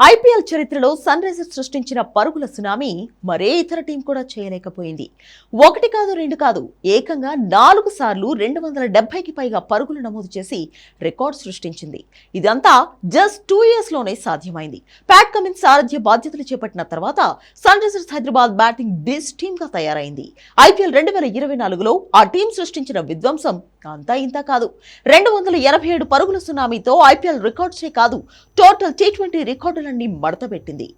IPL చరిత్రలో sun Risers సృష్టించిన పరుగుల సునామీ మరే ఇతర టీం కూడా చేయలేకపోయింది. ఒకటి కాదు రెండు కాదు ఏకంగా నాలుగు సార్లు రెండు వందల డెబ్బైకి పైగా పరుగులు నమోదు చేసి రికార్డ్ సృష్టించింది. ఇదంతా జస్ట్ టూ ఇయర్స్లోనే సాధ్యమైంది. ప్యాట్ కమిన్స్ సారథ్య బాధ్యతలు చేపట్టిన తర్వాత Sunrisers Hyderabad batting best టీమ్గా తయారైంది. ఐపీఎల్ రెండు వేల ఇరవై నాలుగులో ఆ టీం సృష్టించిన విధ్వంసం అంతా ఇంత కాదు. రెండు వందల ఎనభై ఏడు పరుగుల సునామీతో ఐపీఎల్ రికార్డ్సే కాదు టోటల్ టీ ట్వంటీ రికార్డులన్నీ మడతపెట్టింది.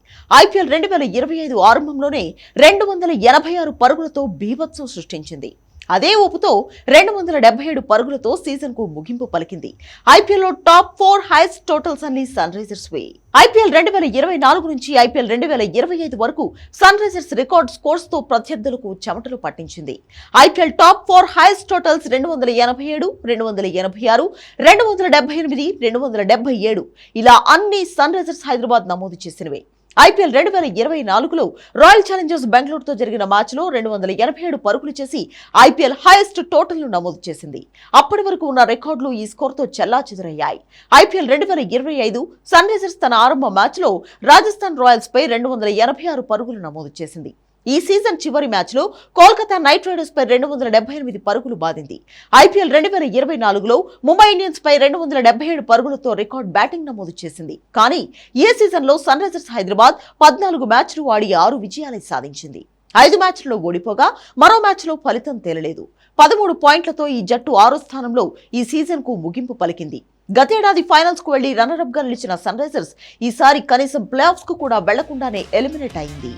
ఐపీఎల్ రెండు వేల ఇరవై ఐదు ఆరంభంలోనే రెండు వందల ఎనభై ఆరు పరుగులతో బీభత్సం సృష్టించింది. అదే ఊపుతో రెండు వందల డెబ్బై ఏడు పరుగులతో సీజన్కు ముగింపు పలికింది. ఐపీఎల్లో టాప్ ఫోర్ హైయెస్ట్ టోటల్స్ అన్ని సన్ రైజర్స్ వే. ఐపీఎల్ రెండు వేల ఇరవై నాలుగు నుంచి ఐపీఎల్ రెండు వేల ఇరవై ఐదు వరకు సన్ రైజర్స్ రికార్డ్ స్కోర్స్తో ప్రత్యర్థులకు చెమటలు పట్టించింది. IPL top four highest totals రెండు వందల ఎనభై ఏడు రెండు వందల ఎనభై ఆరు రెండు వందల డెబ్బై ఎనిమిది రెండు వందల డెబ్బై ఏడు. ఇలా అన్ని సన్ రైజర్స్ హైదరాబాద్ నమోదు చేసినవే. ఐపీఎల్ రెండు వేల ఇరవై నాలుగులో రాయల్ ఛాలెంజర్స్ బెంగళూరుతో జరిగిన మ్యాచ్లో రెండు వందల ఎనభై ఏడు పరుగులు చేసి ఐపీఎల్ హైయెస్ట్ టోటల్ను నమోదు చేసింది. అప్పటి వరకు ఉన్న రికార్డులు ఈ స్కోర్తో చెల్లాచెదురయ్యాయి ఐపీఎల్ రెండు వేల ఇరవై ఐదు సన్ రైజర్స్ తన ఆరంభ మ్యాచ్లో రాజస్థాన్ రాయల్స్పై రెండు వందల ఎనభై ఆరు పరుగులు నమోదు చేసింది. ఈ సీజన్ చివరి మ్యాచ్లో కోల్కతా నైట్ రైడర్స్ పై రెండు వందల డెబ్బై ఎనిమిది పరుగులు బాధింది. ఐపీఎల్ రెండు వేల ఇరవై నాలుగులో ముంబై ఇండియన్స్ పై రెండు వందల డెబ్బై ఏడు పరుగులతో రికార్డ్ బ్యాటింగ్ నమోదు చేసింది. కానీ ఈ సీజన్లో సన్ రైజర్స్ హైదరాబాద్ పద్నాలుగు మ్యాచ్లు ఆడి ఆరు విజయాలే సాధించింది. ఐదు మ్యాచ్ల్లో ఓడిపోగా మరో మ్యాచ్లో ఫలితం తేలలేదు. పదమూడు పాయింట్లతో ఈ జట్టు ఆరో స్థానంలో ఈ సీజన్కు ముగింపు పలికింది. గతేడాది ఫైనల్స్కు వెళ్ళి రన్నరప్ నిలిచిన సన్ రైజర్స్ ఈసారి కనీసం ప్లేఆఫ్స్కు కూడా వెళ్ళకుండానే ఎలిమినేట్ అయింది.